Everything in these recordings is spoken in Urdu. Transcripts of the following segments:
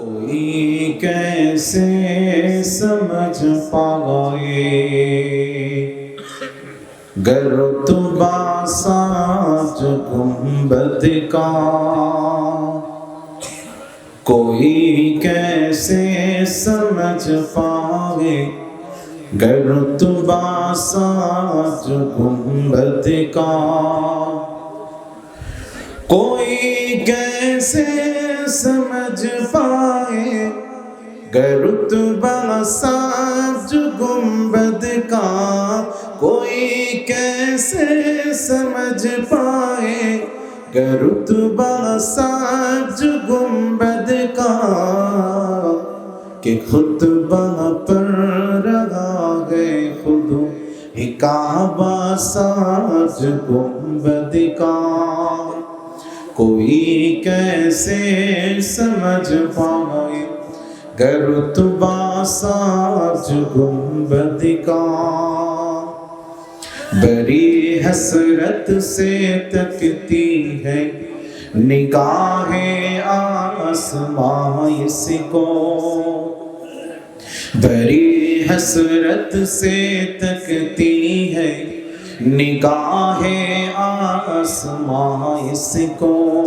کوئی کیسے سمجھ پائے؟ گر تو باساج گنبد کا۔ کوئی کیسے سمجھ پائے؟ گر تو باساج گنبد کا۔ کوئی کیسے سمجھ پائے؟ گرتبہ ساج گنبد کا کوئی کیسے سمجھ پائے؟ گرتبہ ساج گنبد کا کہ خطبہ پر رہا گئے خود ہی کعبہ ساج گنبد کا کوئی کیسے سمجھ پائے؟ گرتبہ ساج گنبد کا۔ بری حسرت سے تکتی ہے، نگاہ آسمان اس کو۔ بری حسرت سے تکتی ہے، نگاہ آسمان اس کو۔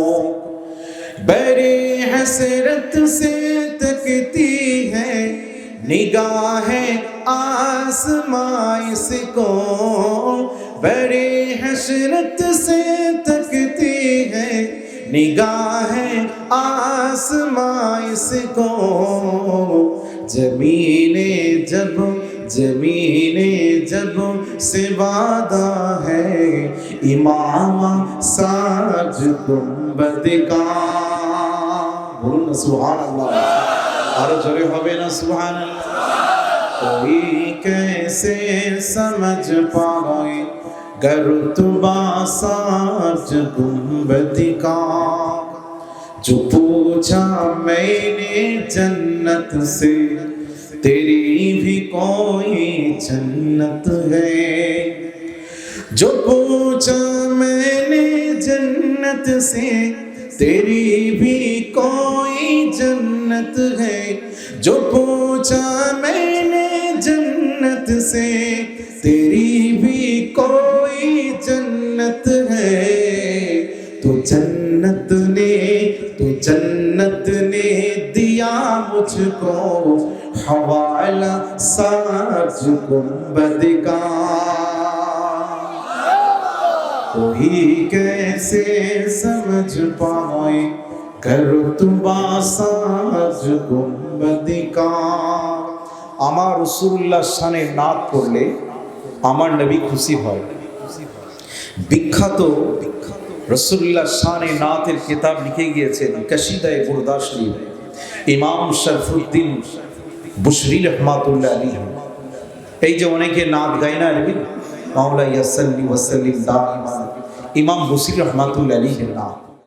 بری حسرت سے تکتی ہے، نگاہ آسمان اس کو۔ بری حسرت سے تکتی ہے، نگاہ آسمان اس کو۔ زمین جب زمین جب سے وعدہ ہے امام ساج گنبد کا۔ بولو نا سبحان اللہ۔ اور جڑے ہوئے نا، سبحان اللہ۔ کوئی کیسے سمجھ پائے؟ گرتبہ ساج گنبد کا۔ جو پوچھا میں نے جنت سے تیری بھی کوئی جنت ہے۔ جو پوچھا میں نے جنت سے، تیری بھی کوئی جنت ہے۔ جو پوچھا میں نے جنت سے، تیری بھی کوئی جنت ہے۔ تو جنت نے، تو جنت نے دیا مجھ کو۔ حوالہ ساج گنبد کا کوئی کیسے سمجھ پائے کرتبہ ساج گنبد کا আমার রসুল্লাহ শানে নাচ করলে আমার নবী খুশি হয় বিখ্যাত রসুল্লাহ শানে নাথের কিতাব লিখে গিয়েছেন কশিদায় বুরদা শরীফ ইমাম শরফুদ্দিন বুশরি রহমাতুল্লাহ আলী এই যে অনেকে নাত গায় না আলমিন মাওলা ইয়াসাল্লি ওয়াসাল্লিম দাইমান ইমাম বুসির রহমাতুল্লাহ আলীর নাথ